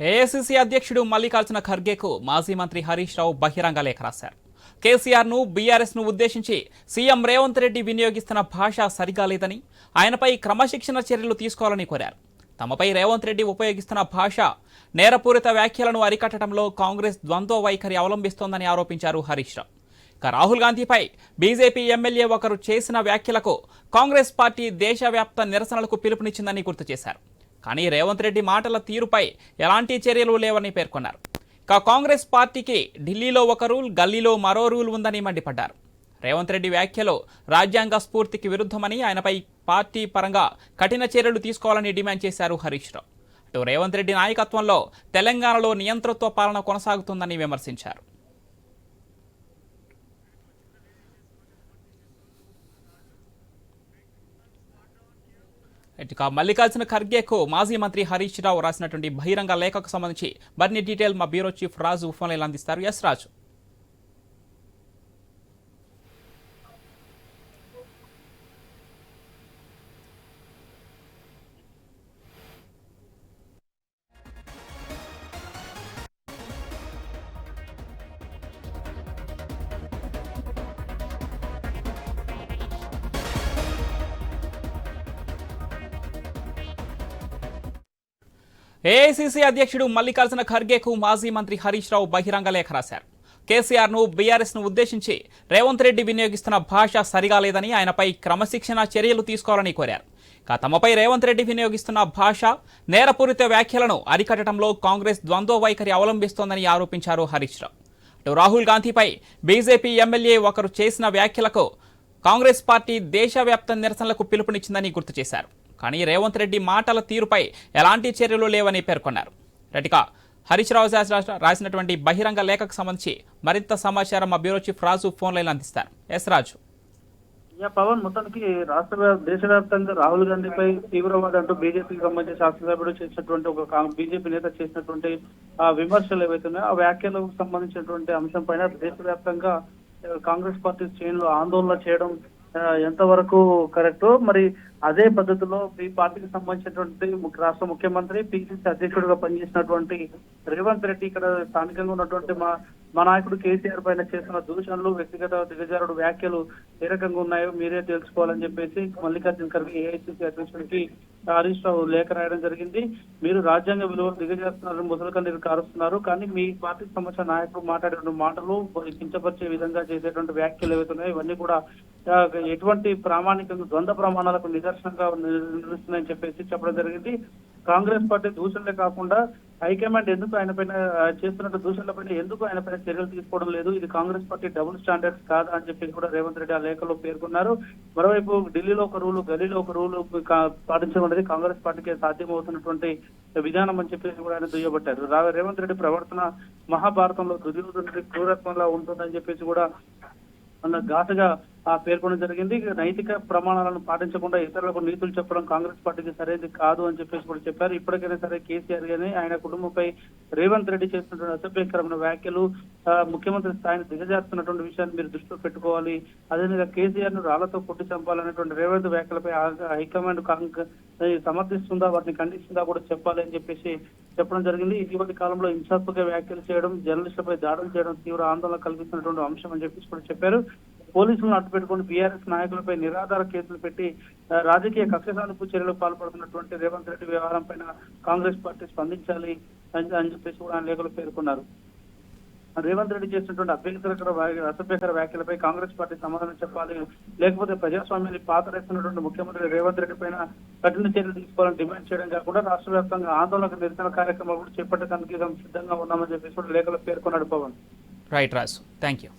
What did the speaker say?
AICC అధ్యక్షుడు మల్లికార్జున ఖర్గేకు మాజీ మంత్రి హరీష్ రావు బహిరంగ లేఖ రాశారు. కేసీఆర్ను బీఆర్ఎస్ను ఉద్దేశించి సీఎం రేవంత్ రెడ్డి వినియోగిస్తున్న భాష సరిగా లేదని ఆయనపై క్రమశిక్షణ చర్యలు తీసుకోవాలని కోరారు. తమపై రేవంత్ రెడ్డి ఉపయోగిస్తున్న భాష నేరపూరిత వ్యాఖ్యలను అరికట్టడంలో కాంగ్రెస్ ద్వంద్వ వైఖరి అవలంబిస్తోందని ఆరోపించారు హరీష్ రావు. ఇక రాహుల్ గాంధీపై బీజేపీ ఎమ్మెల్యే ఒకరు చేసిన వ్యాఖ్యలకు కాంగ్రెస్ పార్టీ దేశవ్యాప్త నిరసనలకు పిలుపునిచ్చిందని గుర్తు చేశారు. కానీ రేవంత్ రెడ్డి మాటల తీరుపై ఎలాంటి చర్యలు లేవని పేర్కొన్నారు. ఇక కాంగ్రెస్ పార్టీకి ఢిల్లీలో ఒక రూల్ గల్లీలో మరో రూల్ ఉందని మండిపడ్డారు. రేవంత్ రెడ్డి వ్యాఖ్యలు రాజ్యాంగ స్ఫూర్తికి విరుద్ధమని ఆయనపై పార్టీ పరంగా కఠిన చర్యలు తీసుకోవాలని డిమాండ్ చేశారు హరీష్ రావు. అటు రేవంత్ రెడ్డి నాయకత్వంలో తెలంగాణలో నియంతృత్వ పాలన కొనసాగుతుందని విమర్శించారు. ఇక మల్లికార్జున ఖర్గేకు మాజీ మంత్రి హరీష్ రావు రాసినటువంటి బహిరంగ లేఖకు సంబంధించి మరిన్ని డీటెయిల్ మా bureau chief Raju phone line అందిస్తారు. ఎస్ రాజు. ఏఐసిసి అధ్యక్షుడు మల్లికార్జున ఖర్గేకు మాజీ మంత్రి హరీష్ రావు బహిరంగ లేఖ రాశారు. కేసీఆర్ను బీఆర్ఎస్ను ఉద్దేశించి రేవంత్ రెడ్డి వినియోగిస్తున్న భాష సరిగా లేదని ఆయనపై క్రమశిక్షణ చర్యలు తీసుకోవాలని కోరారు. ఇక తమపై రేవంత్ రెడ్డి వినియోగిస్తున్న భాష నేరపూరిత వ్యాఖ్యలను అరికట్టడంలో కాంగ్రెస్ ద్వంద్వ వైఖరి అవలంబిస్తోందని ఆరోపించారు హరీష్ రావు. అటు రాహుల్ గాంధీపై బీజేపీ ఎమ్మెల్యే ఒకరు చేసిన వ్యాఖ్యలకు కాంగ్రెస్ పార్టీ దేశవ్యాప్త నిరసనలకు పిలుపునిచ్చిందని గుర్తు చేశారు. కానీ రేవంత్ రెడ్డి మాటల తీరుపై ఎలాంటి చర్యలు లేవని పేర్కొన్నారు. రెటిక హరీష్ రావు రాసినటువంటి బహిరంగ లేఖకు సంబంధించి మరింత సమాచారం మా bureau chief Raju phone line అందిస్తారు. ఎస్ రాజు. పవన్ మొత్తానికి రాష్ట్ర దేశవ్యాప్తంగా రాహుల్ గాంధీపై తీవ్రవాద అంటూ బీజేపీకి సంబంధించి శాసనసభ్యుడు చేసినటువంటి ఒక బీజేపీ నేత చేసినటువంటి ఆ విమర్శలు ఏవైతున్నాయో ఆ వ్యాఖ్యలకు సంబంధించినటువంటి అంశం పైన దేశవ్యాప్తంగా కాంగ్రెస్ పార్టీ శ్రేణులు ఆందోళన చేయడం ఎంతవరకు కరెక్టో మరి అదే పద్ధతిలో మీ పార్టీకి సంబంధించినటువంటి రాష్ట్ర ముఖ్యమంత్రి పిసిసి అధ్యక్షుడిగా పనిచేసినటువంటి రేవంత్ రెడ్డి ఇక్కడ స్థానికంగా ఉన్నటువంటి మా మా నాయకుడు కేసీఆర్ పైన చేసిన దూషణలు వ్యక్తిగత దిగజారుడు వ్యాఖ్యలు ఏ రకంగా ఉన్నాయో మీరే తెలుసుకోవాలని చెప్పేసి మల్లికార్జున ఖర్గే ఏఐసిసి అధ్యక్షుడికి హరీష్ రావు లేఖ రాయడం జరిగింది. మీరు రాజ్యాంగ విలువలు దిగజేస్తున్నారు ముసలిగా కారుస్తున్నారు కానీ మీ పార్టీకి సంబంధించిన నాయకుడు మాట్లాడేటువంటి మాటలు కించపరిచే విధంగా చేసేటువంటి వ్యాఖ్యలు ఏవైతున్నాయో ఇవన్నీ కూడా ఎటువంటి ప్రామాణికంగా ద్వంద్వ ప్రమాణాలకు నిదర్శనంగా నిలుస్తున్నాయని చెప్పేసి చెప్పడం జరిగింది. కాంగ్రెస్ పార్టీ దూషణలే కాకుండా హైకమాండ్ ఎందుకు ఆయన పైన చేస్తున్న దూషణల పైన ఎందుకు ఆయన పైన చర్యలు తీసుకోవడం లేదు? ఇది కాంగ్రెస్ పార్టీ డబుల్ స్టాండర్డ్స్ కాదా అని చెప్పేసి కూడా రేవంత్ రెడ్డి ఆ లేఖలో పేర్కొన్నారు. మరోవైపు ఢిల్లీలో ఒక రూలు గల్లీలో ఒక రూలు పాటించడం అనేది కాంగ్రెస్ పార్టీకి సాధ్యమవుతున్నటువంటి విధానం అని చెప్పేసి కూడా ఆయన దుయ్యబట్టారు. రేవంత్ రెడ్డి ప్రవర్తన మహాభారతంలో దుర్యోధనుడి క్రూరత్వంలా ఉంటుందని చెప్పేసి కూడా ఘాటుగా ఆ పేర్కొనడం జరిగింది. నైతిక ప్రమాణాలను పాటించకుండా ఇతరులకు నీతులు చెప్పడం కాంగ్రెస్ పార్టీకి సరైనది కాదు అని చెప్పేసి కూడా చెప్పారు. ఇప్పటికైనా సరే కేసీఆర్ గానీ ఆయన కుటుంబంపై రేవంత్ రెడ్డి చేస్తున్నటువంటి అసభ్యకరమైన వ్యాఖ్యలు ముఖ్యమంత్రి స్థాయిని దిగజారుతున్నటువంటి విషయాన్ని మీరు దృష్టిలో పెట్టుకోవాలి. అదేవిధంగా కేసీఆర్ను రాళ్ళతో కొట్టి చంపాలనేటువంటి రేవంత్ వ్యాఖ్యలపై హైకమాండ్ సమర్థిస్తుందా? వాటిని ఖండిస్తుందా కూడా చెప్పాలి అని చెప్పేసి చెప్పడం జరిగింది. ఇటీవలి కాలంలో హింసాత్మక వ్యాఖ్యలు చేయడం జర్నలిస్టులపై దాడులు చేయడం తీవ్ర ఆందోళన కల్పిస్తున్నటువంటి అంశం అని చెప్పేసి కూడా చెప్పారు. పోలీసులను అడ్డు పెట్టుకుని బీఆర్ఎస్ నాయకులపై నిరాధార కేసులు పెట్టి రాజకీయ కక్ష సాధింపు చర్యలకు పాల్పడుతున్నటువంటి రేవంత్ రెడ్డి వ్యవహారం పైన కాంగ్రెస్ పార్టీ స్పందించాలి అని అని చెప్పేసి కూడా ఆయన లేఖలు పేర్కొన్నారు. రేవంత్ రెడ్డి చేసినటువంటి అభ్యంతరకర అసభ్యకర వ్యాఖ్యలపై కాంగ్రెస్ పార్టీ సమాధానం చెప్పాలి. లేకపోతే ప్రజాస్వామ్యాన్ని పాతరేస్తున్నటువంటి ముఖ్యమంత్రి రేవంత్ రెడ్డి పైన కఠిన చర్యలు తీసుకోవాలని డిమాండ్ చేయడం కాకుండా రాష్ట్ర వ్యాప్తంగా ఆందోళన నిరసన కార్యక్రమాలు కూడా చేపట్టడానికి సిద్ధంగా ఉన్నామని చెప్పేసి కూడా లేఖలో పేర్కొన్నాడు Pawan. Right Raju. Thank you